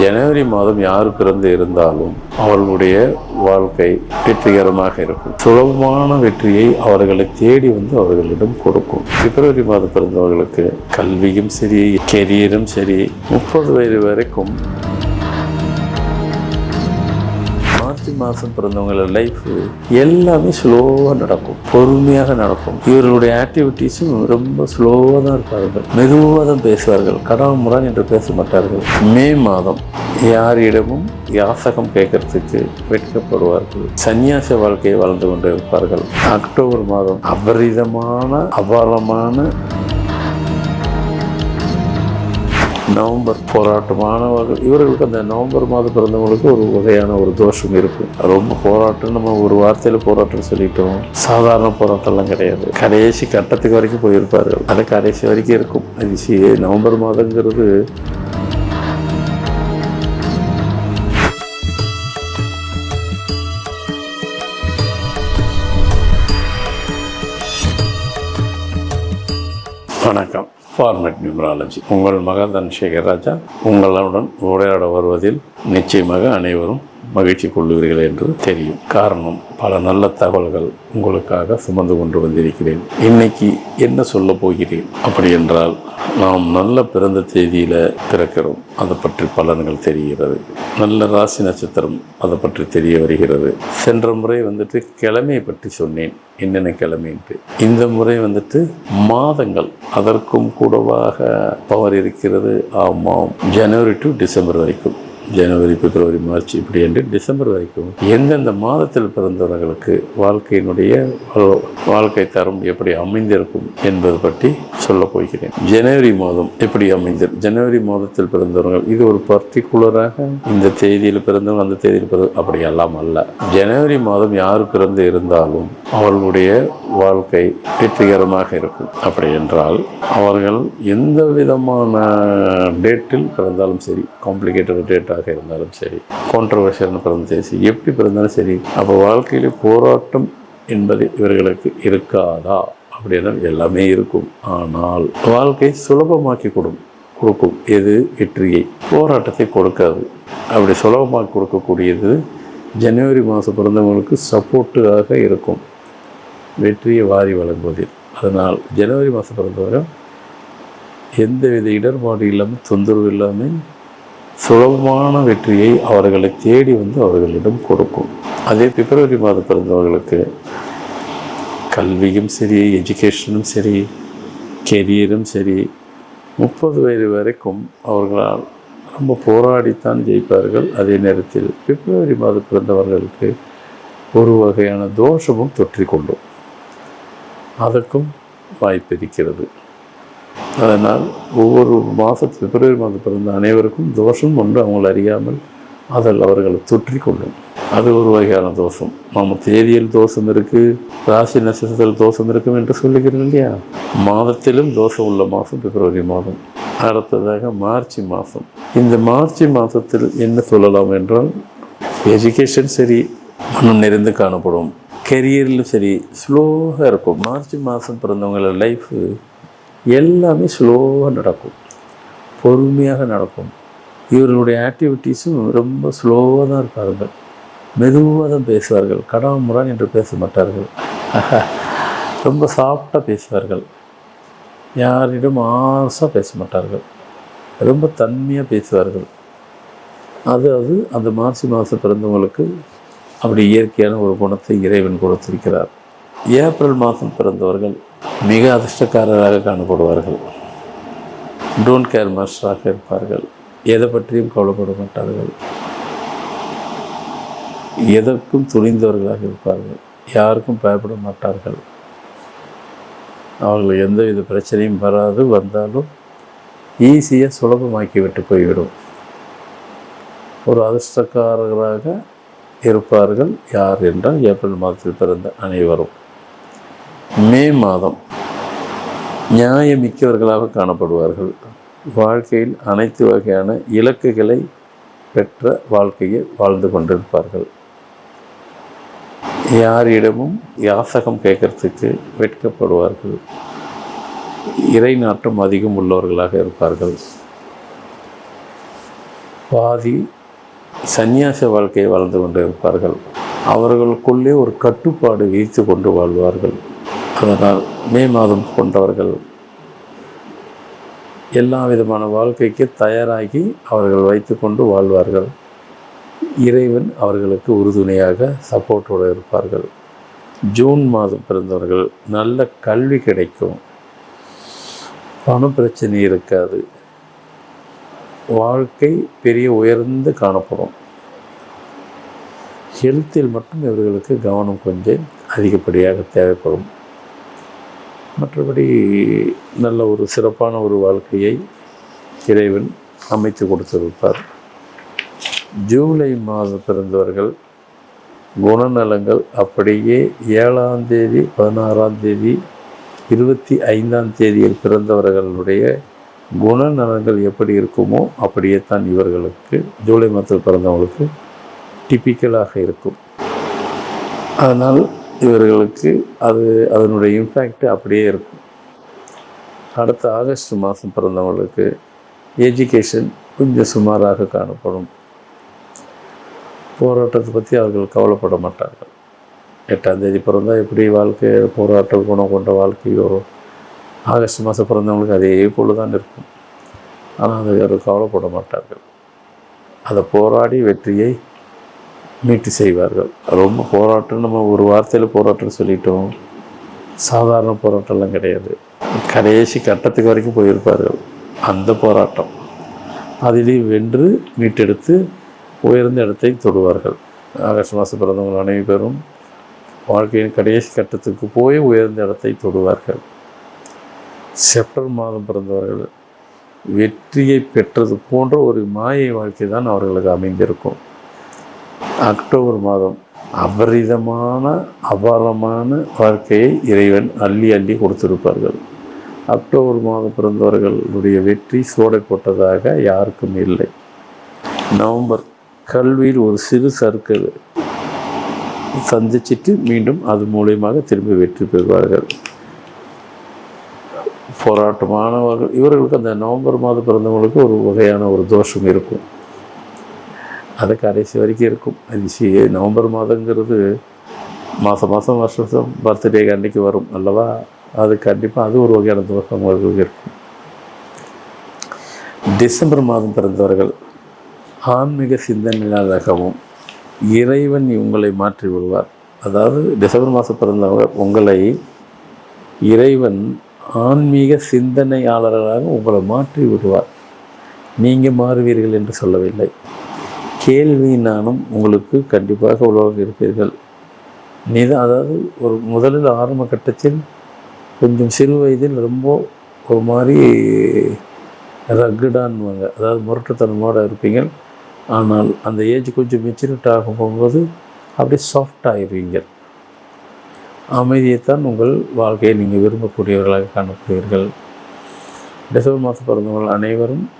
ஜனவரி மாதம் யார் பிறந்து இருந்தாலும் அவர்களுடைய வாழ்க்கை வெற்றிகரமாக இருக்கும். சுலபமான வெற்றியை அவர்களை தேடி வந்து அவர்களிடம் கொடுக்கும். பிப்ரவரி மாதம் பிறந்தவர்களுக்கு கல்வியும் சரி கெரியரும் சரி முப்பது வயது வரைக்கும் மார்ச் மாதம் பிறந்தவங்களோட லைஃப் எல்லாமே ஸ்லோவாக நடக்கும். பொறுமையாக நடக்கும். இவர்களுடைய ஆக்டிவிட்டீஸும் ரொம்ப ஸ்லோவாக தான் இருப்பார்கள். மெதுவாக தான் பேசுவார்கள். கடவுமுறான் என்று பேச மாட்டார்கள். மே மாதம் யாரிடமும் யாசகம் கேட்கறதுக்கு வெட்கப்படுவார்கள். சன்னியாச வாழ்க்கையை வாழ்ந்து கொண்டு இருப்பார்கள் அக்டோபர் மாதம் அபரிதமான அபாரமான நவம்பர் போராட்டமானவர்கள் இவர்களுக்கு அந்த நவம்பர் மாதம் பிறந்தவங்களுக்கு ஒரு வகையான ஒரு தோஷம் இருக்கும் ரொம்ப போராட்டம் நம்ம ஒரு வார்த்தையில் போராட்டம் சொல்லிட்டோம். சாதாரண போராட்டம்லாம் கிடையாது. கடைசி கட்டத்துக்கு வரைக்கும் போயிருப்பார்கள். அது கடைசி வரைக்கும் இருக்கும். அது நவம்பர் மாதங்கிறது வணக்கம். ஃபார்மேட் நியூமராலஜி உங்கள் மகந்தன் சேகர் ராஜா உங்களுடன் உரையாட வருவதில் நிச்சயமாக அனைவரும் மகிழ்ச்சி கொள்ளுவீர்கள் என்று தெரியும். காரணம் பல நல்ல தகவல்கள் உங்களுக்காக சுமந்து கொண்டு வந்திருக்கிறேன். இன்னைக்கு என்ன சொல்ல போகிறேன்? அப்படி என்றால் நாம் நல்ல பிறந்த தேதியில் பிறக்கிறோம். அதை பற்றி பலன்கள் தெரிகிறது. நல்ல ராசி நட்சத்திரம் அதை பற்றி தெரிய வருகிறது. சென்ற முறை வந்துட்டு கிழமையை பற்றி சொன்னேன். என்னென்ன கிழமைன்ட்டு இந்த முறை வந்துட்டு மாதங்கள். அதற்கும் கூடவாக பவர் இருக்கிறது. ஆமாம். ஜனவரி டு டிசம்பர் வரைக்கும். ஜனவரி பிப்ரவரி மார்ச் இப்படி என்று டிசம்பர் வரைக்கும் எந்தெந்த மாதத்தில் பிறந்தவர்களுக்கு வாழ்க்கையினுடைய வாழ்க்கை தரம் எப்படி அமைந்திருக்கும் என்பது பற்றி சொல்ல போகிறேன். ஜனவரி மாதம் எப்படி அமைந்தது ஜனவரி மாதத்தில் பிறந்தவர்கள் இது ஒரு பர்டிகுலராக இந்த தேதியில் பிறந்தவங்க அந்த தேதியில் பிறந்த அப்படி எல்லாம் அல்ல. ஜனவரி மாதம் யார் பிறந்து இருந்தாலும் அவர்களுடைய வாழ்க்கை வெற்றிகரமாக இருக்கும். அப்படி என்றால் அவர்கள் எந்த விதமான டேட்டில் பிறந்தாலும் சரி காம்ப்ளிகேட்டட் டேட்டாக இருந்தாலும் சரி கான்ட்ரவர்ஷியல் பிறந்த சரி எப்படி பிறந்தாலும் சரி அப்போ வாழ்க்கையிலே போராட்டம் என்பது இவர்களுக்கு இருக்காதா? அப்படின்னா எல்லாமே இருக்கும். ஆனால் வாழ்க்கை சுலபமாக்கி கொடும் கொடுக்கும். எது? வெற்றியை. போராட்டத்தை கொடுக்காது. அப்படி சுலபமாக கொடுக்கக்கூடியது ஜனவரி மாதம் பிறந்தவங்களுக்கு சப்போர்ட்டாக இருக்கும். வெற்றியை வாரி வழங்குவதில். அதனால் ஜனவரி மாதம் பிறந்தவர்கள் எந்தவித இடர்பாடு இல்லாமல் தொந்தரவு இல்லாமல் சுலபமான வெற்றியை அவர்களை தேடி வந்து அவர்களிடம் கொடுக்கும். அதே பிப்ரவரி மாதம் பிறந்தவர்களுக்கு கல்வியும் சரி எஜுகேஷனும் சரி கெரியரும் சரி முப்பது வயது வரைக்கும் அவர்களால் ரொம்ப போராடித்தான் ஜெயிப்பார்கள். அதே நேரத்தில் பிப்ரவரி மாதம் பிறந்தவர்களுக்கு ஒரு வகையான தோஷமும் தொற்றிக்கொள்ளும். அதற்கும் வாய்ப்பு இருக்கிறது அதனால் ஒவ்வொரு மாதத்து பிப்ரவரி மாதம் பிறந்த அனைவருக்கும் தோஷம் ஒன்று அவங்களை அறியாமல் அதில் அவர்களை தொற்றி கொள்ளும் அது ஒரு வகையான தோஷம். நம்ம தேதியில் தோஷம் இருக்குது ராசி நட்சத்திரத்தில் தோஷம் இருக்கும் என்று சொல்லுகிறோம் இல்லையா? மாதத்திலும் தோஷம் உள்ள மாதம் பிப்ரவரி மாதம். அடுத்ததாக மார்ச் மாதம். இந்த மார்ச் மாதத்தில் என்ன சொல்லலாம் என்றால் எஜுகேஷன் சரி மனம் நிறைந்து காணப்படும். கெரியரிலும் சரி ஸ்லோவாக இருக்கும். மார்ச் மாதம் பிறந்தவங்களோட லைஃபு எல்லாமே ஸ்லோவாக நடக்கும். பொறுமையாக நடக்கும். இவர்களுடைய ஆக்டிவிட்டீஸும் ரொம்ப ஸ்லோவாக தான் இருப்பார்கள். மெதுவாக தான் பேசுவார்கள். கடாமுறான் என்று பேச மாட்டார்கள். ரொம்ப சாஃப்டாக பேசுவார்கள். யாரிடம் ஆசாக பேச மாட்டார்கள். ரொம்ப தன்மையாக பேசுவார்கள். அது அது அந்த மார்ச் மாதம் பிறந்தவங்களுக்கு அப்படி இயற்கையான ஒரு குணத்தை இறைவன் கொடுத்திருக்கிறார். ஏப்ரல் மாதம் பிறந்தவர்கள் மிக அதிர்ஷ்டக்காரராக காணப்படுவார்கள். டோன்ட் கேர் மாஸ்டராக இருப்பார்கள். எதை பற்றியும் கவலைப்பட மாட்டார்கள். எதற்கும் துணிந்தவர்களாக இருப்பார்கள். யாருக்கும் பயப்பட மாட்டார்கள். அவர்கள் எந்தவித பிரச்சனையும் வராது வந்தாலும் ஈஸியாக சுலபமாக்கி விட்டு போய்விடும். ஒரு அதிர்ஷ்டக்காரர்களாக இருப்பார்கள் யார் என்றால் ஏப்ரல் மாதத்தில் பிறந்த அனைவரும். மே மாதம் நியாயமிக்கவர்களாக காணப்படுவார்கள். வாழ்க்கையில் அனைத்து வகையான இலக்குகளை பெற்ற வாழ்க்கையை வாழ்ந்து கொண்டிருப்பார்கள். யாரிடமும் யாசகம் கேட்கறதுக்கு வெட்கப்படுவார்கள். இறை நாட்டம் அதிகம் உள்ளவர்களாக இருப்பார்கள். பாதி சந்நியாச வாழ்க்கையை வாழ்ந்து கொண்டு இருப்பார்கள். அவர்களுக்குள்ளே ஒரு கட்டுப்பாடு வைத்து கொண்டு வாழ்வார்கள். அதனால் மே மாதம் கொண்டவர்கள் எல்லா விதமான வாழ்க்கைக்கு தயாராகி அவர்கள் வைத்துக்கொண்டு வாழ்வார்கள். இறைவன் அவர்களுக்கு உறுதுணையாக சப்போர்ட்டோடு இருப்பார்கள். ஜூன் மாதம் பிறந்தவர்கள் நல்ல கல்வி கிடைக்கும். பண பிரச்சனை இருக்காது. வாழ்க்கை பெரிய உயர்ந்து காணப்படும். ஹெல்த்தில் மட்டும் இவர்களுக்கு கவனம் கொஞ்சம் அதிகப்படியாக தேவைப்படும். மற்றபடி நல்ல ஒரு சிறப்பான ஒரு வாழ்க்கையை இறைவன் அமைத்து கொடுத்திருப்பார். ஜூலை மாதம் பிறந்தவர்கள் குணநலங்கள் அப்படியே ஏழாம் தேதி பதினாறாம் தேதி இருபத்தி ஐந்தாம் தேதியில் பிறந்தவர்களுடைய குணநலங்கள் எப்படி இருக்குமோ அப்படியே தான் இவர்களுக்கு ஜூலை மாதத்தில் பிறந்தவங்களுக்கு டிப்பிக்கலாக இருக்கும். அதனால் இவர்களுக்கு அது அதனுடைய இம்பேக்ட் அப்படியே இருக்கும். அடுத்த ஆகஸ்ட் மாதம் பிறந்தவங்களுக்கு எஜுகேஷன் கொஞ்சம் சுமாராக காணப்படும். போராட்டத்தை பற்றி அவர்கள் கவலைப்பட மாட்டார்கள். எட்டாம் தேதி பிறந்தால் எப்படி வாழ்க்கை போராட்ட குணம் கொண்ட வாழ்க்கையோ ஆகஸ்ட் மாதம் பிறந்தவங்களுக்கு அதே போல் தான் இருக்கும். ஆனால் அதை அவர்கள் கவலைப்பட மாட்டார்கள். அதை போராடி வெற்றியை மீட்டு செய்வார்கள். ரொம்ப போராட்டம் நம்ம ஒரு வார்த்தையில் போராட்டம் சொல்லிட்டோம். சாதாரண போராட்டம்லாம் கிடையாது. கடைசி கட்டத்துக்கு வரைக்கும் போயிருப்பார்கள். அந்த போராட்டம். அதிலேயும் வென்று மீட்டெடுத்து உயர்ந்த இடத்தை தொடுவார்கள். ஆகஸ்ட் மாதம் பிறந்தவங்கள் அனைவரும் வாழ்க்கையின் கடைசி கட்டத்துக்கு போய் உயர்ந்த இடத்தை தொடுவார்கள். செப்டம்பர் மாதம் பிறந்தவர்கள் வெற்றியை பெற்றது போன்ற ஒரு மாயை வாழ்க்கை தான் அவர்களுக்கு அமைந்திருக்கும். அக்டோபர் மாதம் அபரிதமான அபாரமான வாழ்க்கையை இறைவன் அள்ளி அள்ளி கொடுத்திருப்பார்கள். அக்டோபர் மாதம் பிறந்தவர்களுடைய வெற்றி சோடை போட்டதாக யாருக்கும் இல்லை. நவம்பர் கல்வியில் ஒரு சிறு சர்க்கிள் சந்திச்சிட்டு மீண்டும் அது மூலியமாக திரும்பி வெற்றி பெறுவார்கள். போராட்டமானவர்கள். இவர்களுக்கு அந்த நவம்பர் மாதம் பிறந்தவங்களுக்கு ஒரு வகையான ஒரு தோஷம் இருக்கும். அது கடைசி வரைக்கும் இருக்கும். அதிசி நவம்பர் மாதங்கிறது மாதம் மாதம் வருஷம் வருஷம் பர்த்டே அன்னைக்கு வரும் அல்லவா? அது கண்டிப்பாக அது ஒரு வகையான தோஷம் அவர்களுக்கு இருக்கும். டிசம்பர் மாதம் பிறந்தவர்கள் ஆன்மீக சிந்தனையாகவும் இறைவன் உங்களை மாற்றி விடுவார். அதாவது டிசம்பர் மாதம் பிறந்தவங்க உங்களை இறைவன் ஆன்மீக சிந்தனையாளர்களாக உங்களை மாற்றி விடுவார். நீங்கள் மாறுவீர்கள் என்று சொல்லவில்லை. கேள்வி நானும் உங்களுக்கு கண்டிப்பாக உலகம் இருப்பீர்கள். நித அதாவது ஒரு முதலில் ஆரம்ப கட்டத்தில் கொஞ்சம் சிறு வயதில் ரொம்ப ஒரு மாதிரி ரக்குடான்வாங்க அதாவது முரட்டுத்தனமோடு இருப்பீங்க. ஆனால் அந்த ஏஜ் கொஞ்சம் மெச்சூரிட் ஆகும் போகும்போது அப்படியே சாஃப்ட் ஆகிடுவீங்க அமைதியைத்தான் உங்கள் வாழ்க்கையை நீங்கள் விரும்பக்கூடியவர்களாக காணப்படுவீர்கள். டிசம்பர் மாதம் பிறந்தவர்கள் அனைவரும்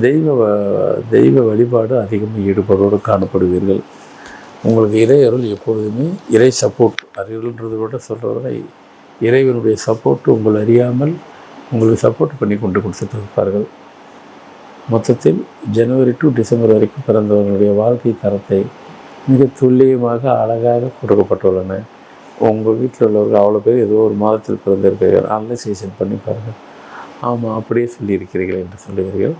தெய்வ வ- தெய்வ வழிபாடு அதிகமாக ஈடுபாடோடு காணப்படுவீர்கள். உங்களுக்கு இறை அருள் எப்பொழுதுமே இறை சப்போர்ட் அறிவுன்றது விட சொல்கிறவரை இறைவனுடைய சப்போர்ட் உங்கள் அறியாமல் உங்களுக்கு சப்போர்ட் பண்ணி கொண்டு கொடுத்துட்டு இருப்பார்கள் மொத்தத்தில் ஜனவரி டு டிசம்பர் வரைக்கும் பிறந்தவர்களுடைய வாழ்க்கை தரத்தை மிக துல்லியமாக அழகாக கொடுக்கப்பட்டுள்ளன. உங்கள் வீட்டில் உள்ளவர்கள் அவ்வளோ பேர் ஏதோ ஒரு மாதத்தில் பிறந்திருக்கிறீர்கள். அனலைசேஷன் பண்ணி பாருங்கள். ஆமாம் அப்படியே சொல்லியிருக்கிறீர்கள் என்று சொல்லுகிறீர்கள்.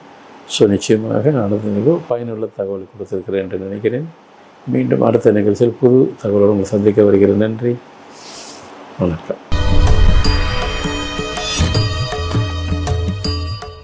ஸோ நிச்சயமாக அடுத்த நிகழ்வு பயனுள்ள தகவல் கொடுத்திருக்கிறேன் என்று நினைக்கிறேன். மீண்டும் அடுத்த நிகழ்ச்சியில் புது தகவலோடு உங்களை சந்திக்க வருகிறேன். நன்றி. வணக்கம்.